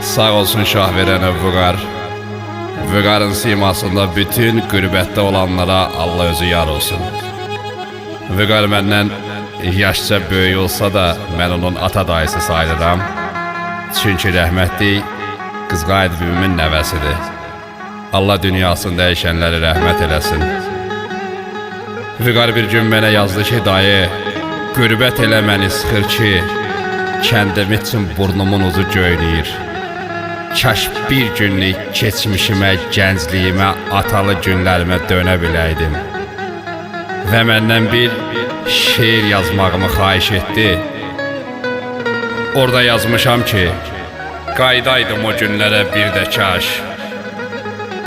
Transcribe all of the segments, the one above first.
Sağ olsun şah verene. Vüqarın simasında bütün qürbətdə olanlara Allah özü yar olsun. Vüqar məndən yaşca böyük olsa da mən onun ata dayısı sayılıram. Çünki rəhmətli Qızqayıt bibimin nəvəsidir. Allah dünyasını dəyişənləri rəhmət eləsin. Vüqar bir gün mənə yazdı ki, dayı, qürbət elə məni sıxır ki, kəndim üçün burnumun ucu göynəyir. Kaş bir günlük keçmişimə, gəncliyimə, atalı günlərimə dönə biləydim. Və məndən bir şeir yazmağımı xahiş etdi. Orada yazmışam ki, qaydaydım o günlərə bir də kaş.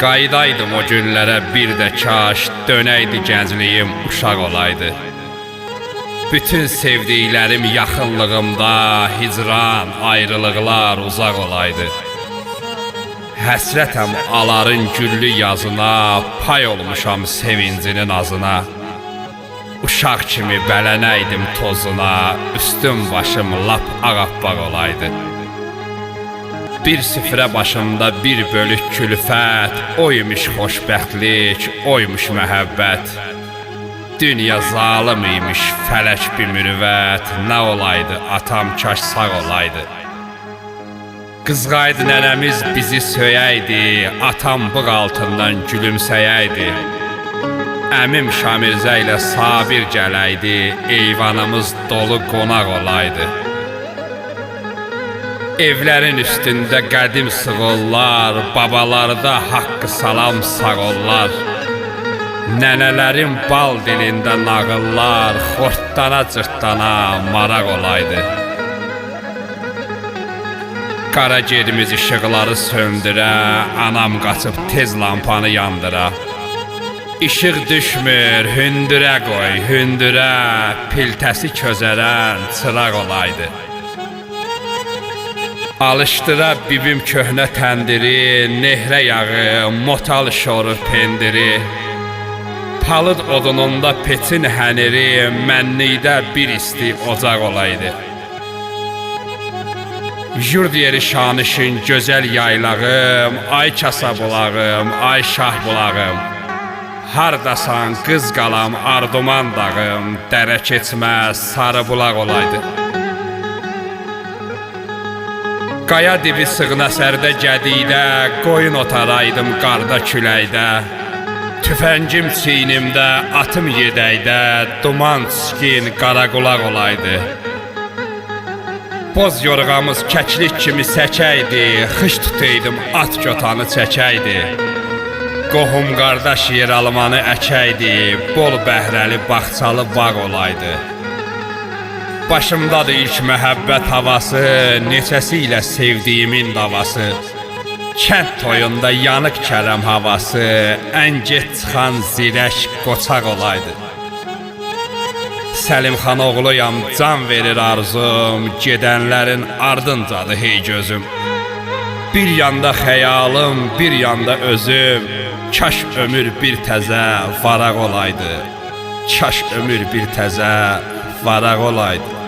Qaydaydım o günlərə bir də kaş, dönəydi gəncliyim, uşaq olaydı. Bütün sevdiklərim yaxınlığımda, hicran, ayrılıqlar uzaq olaydı. Həsrətəm aların güllü yazına, pay olmuşam sevincinin azına. Uşaq kimi bələnəydim tozuna, üstüm başım lap ağappaq olaydı. Bir süfrə başımda bir bölük külfət, oymuş xoşbəxtlik, oymuş məhəbbət. Dünya zalım imiş, fələk bir mürüvvət, nə olaydı, atam kaş sağ olaydı. Qızğaydı nənəmiz bizi söyəydi, atam bığ altından gülümsəyəydi. Əmim Şamirzə ilə sabir gələydi, eyvanımız dolu qonaq olaydı. Evlərin üstündə qədim sığollar, babalarda haqqı salam sağollar. Nənələrin bal dilində nağıllar, xortdana cırtdana maraq olaydı. Qara gedimiz işıqları söndürə, anam qaçıb tez lampanı yandıra. İşıq düşmür, hündürə qoy, hündürə, piltəsi közərən çıraq olaydı. Alışdıra bibim köhnə təndiri, nehrə yağı, motal şorur pendiri. Palıd odununda petin həniri, mənnidə bir isti ocaq olaydı. Jurd yeri şanışın gözəl yaylağım, ay kasa bulağım, ay şah bulağım. Hardasan qız qalam, arduman dağım, dərə keçməz, sarı bulaq olaydı. Qaya dibi sığına sərdə gədidə, qoyun otaraydım qarda küləkdə. Tüfəngim çiynimdə, atım yedəkdə, duman çiskin, qara qulaq olaydı. Boz yorğamız kəklik kimi səkəydi, xış tutaydım, at götanı çəkəydi. Qohum qardaş yer almanı əkəydi, bol bəhrəli bağçalı bağ olaydı. Başımdadır ilk məhəbbət havası, neçəsi ilə sevdiyimin davası. Kənd toyunda yanıq kələm havası, ən get çıxan zirək qoçaq olaydı. Səlim xan oğluyam, can verir arzum, gedənlərin ardıncadır hey gözüm. Bir yanda xəyalım, bir yanda özüm, kaş ömür bir təzə varaq olaydı. Kaş ömür bir təzə varaq olaydı.